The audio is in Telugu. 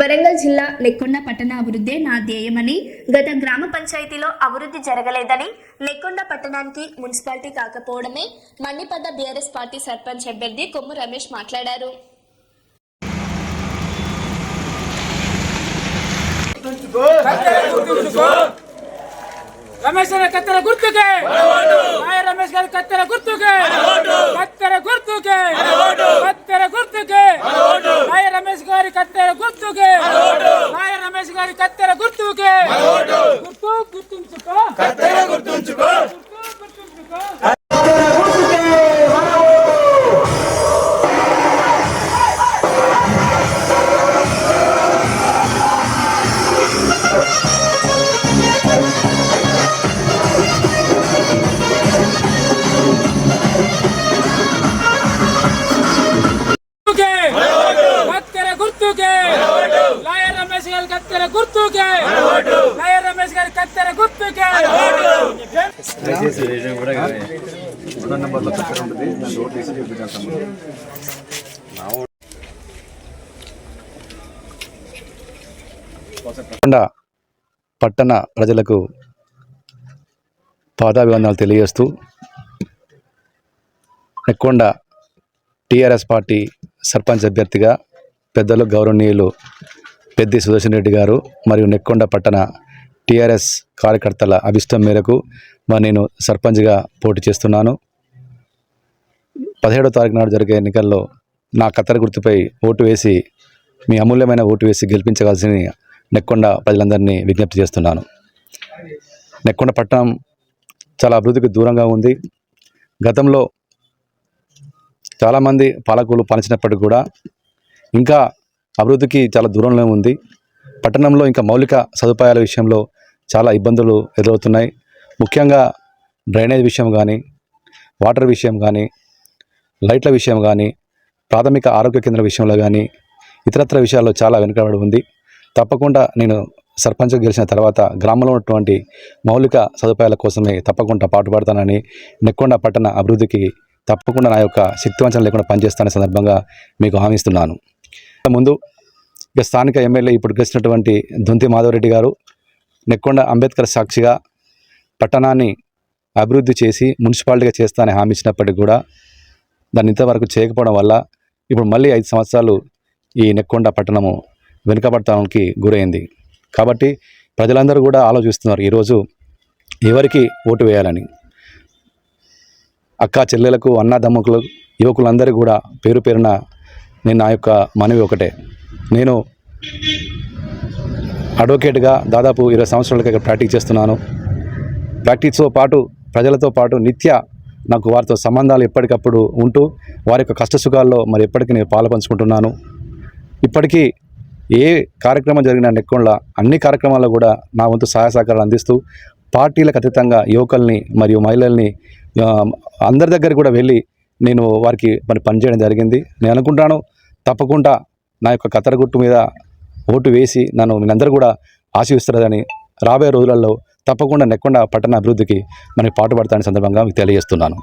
వరంగల్ జిల్లా నెక్కొండ పట్టణ అభివృద్ధే నా ధ్యేయమని గత గ్రామ పంచాయతీలో అభివృద్ధి జరగలేదని నెక్కొండ పట్టణానికి మున్సిపాలిటీ కాకపోవడమే మన్నిపద్ద బీఆర్ఎస్ పార్టీ సర్పంచ్ అభ్యర్థి కొమ్ము రమేష్ మాట్లాడారు. రమేష్ అనే కత్తెర గుర్తుకే. నాయ రమేష్ గారి కత్తెర గుర్తుకే. కత్తెర గుర్తుకే. కత్తెర గుర్తుకే. గారి కత్తెర గుర్తుకే. నాయ రమేష్ గారి కత్తెర గుర్తుకే. గుర్తు గుర్తుంచుకో. కత్తెర గుర్తుంచుకో. కత్తెర గుర్తుకే. రమేష్ గారి కత్తెర గుర్తుకే. పట్టణ ప్రజలకు పాదాభివందనాలు తెలియజేస్తూ నెక్కొండ టీఆర్ఎస్ పార్టీ సర్పంచ్ అభ్యర్థిగా పెద్దలు గౌరవనీయులు పెద్ది సుదర్శన్ రెడ్డి గారు మరియు నెక్కొండ పట్టణ టీఆర్ఎస్ కార్యకర్తల అభిష్టం మేరకు మరి నేను సర్పంచ్గా పోటీ చేస్తున్నాను. పదిహేడో తారీఖు నాడు జరిగే ఎన్నికల్లో నా కత్తెర గుర్తుపై ఓటు వేసి మీ అమూల్యమైన ఓటు వేసి గెలిపించవలసిన నెక్కొండ ప్రజలందరినీ విజ్ఞప్తి చేస్తున్నాను. నెక్కొండ పట్టణం చాలా అభివృద్ధికి దూరంగా ఉంది. గతంలో చాలామంది పాలకులు పాలించినప్పటికీ కూడా ఇంకా అభివృద్ధికి చాలా దూరంలో ఉంది. పట్టణంలో ఇంకా మౌలిక సదుపాయాల విషయంలో చాలా ఇబ్బందులు ఎదురవుతున్నాయి. ముఖ్యంగా డ్రైనేజ్ విషయం కానీ వాటర్ విషయం కానీ లైట్ల విషయం కానీ ప్రాథమిక ఆరోగ్య కేంద్ర విషయంలో కానీ ఇతరత్ర విషయాల్లో చాలా వెనుకబడి ఉంది. తప్పకుండా నేను సర్పంచ్ గెలిచిన తర్వాత గ్రామంలో ఉన్నటువంటి మౌలిక సదుపాయాల కోసమే తప్పకుండా పాటుపడతానని నెక్కొండ పట్టణ అభివృద్ధికి తప్పకుండా నా యొక్క శక్తివంచన లేకుండా పనిచేస్తానే సందర్భంగా మీకు హామీస్తున్నాను ముందు ఇక స్థానిక ఎమ్మెల్యే ఇప్పుడు గెలిచినటువంటి దొంతి మాధవరెడ్డి గారు నెక్కొండ అంబేద్కర్ సాక్షిగా పట్టణాన్ని అభివృద్ధి చేసి మున్సిపాలిటీగా చేస్తానని హామీ ఇచ్చినప్పటికీ కూడా దాన్ని ఇంతవరకు చేయకపోవడం వల్ల ఇప్పుడు మళ్ళీ ఐదు సంవత్సరాలు ఈ నెక్కొండ పట్టణము వెనుకబడటానికి గురైంది. కాబట్టి ప్రజలందరూ కూడా ఆలోచిస్తున్నారు ఈరోజు ఎవరికి ఓటు వేయాలని? అక్క చెల్లెలకు అన్నదమ్ముకులు యువకులందరూ కూడా పేరు పేరున నేను నా యొక్క మనవి ఒకటే. నేను అడ్వకేట్గా దాదాపు ఇరవై సంవత్సరాలుగా ప్రాక్టీస్ చేస్తున్నాను. ప్రాక్టీస్తో పాటు ప్రజలతో పాటు నిత్య నాకు వారితో సంబంధాలు ఎప్పటికప్పుడు ఉంటూ వారి యొక్క కష్ట సుఖాల్లో మరి ఎప్పటికీ నేను పాల్పంచుకుంటున్నాను ఇప్పటికీ ఏ కార్యక్రమం జరిగిన నెక్కుండా అన్ని కార్యక్రమాల్లో కూడా నా వంతు సహాయ సహకారాలు అందిస్తూ పార్టీలకు అతీతంగా యువకుల్ని మరియు మహిళల్ని అందరి దగ్గర కూడా వెళ్ళి నేను వారికి మరి పనిచేయడం జరిగింది. నేను అనుకుంటాను తప్పకుండా నా యొక్క కత్తెర గుట్టు మీద ఓటు వేసి నన్ను మీరందరూ కూడా ఆశీర్వదిస్తారని రాబోయే రోజులలో తప్పకుండా నెక్కొండ పట్టణ అభివృద్ధికి మనకి పాటుపడతాని సందర్భంగా మీకు తెలియజేస్తున్నాను.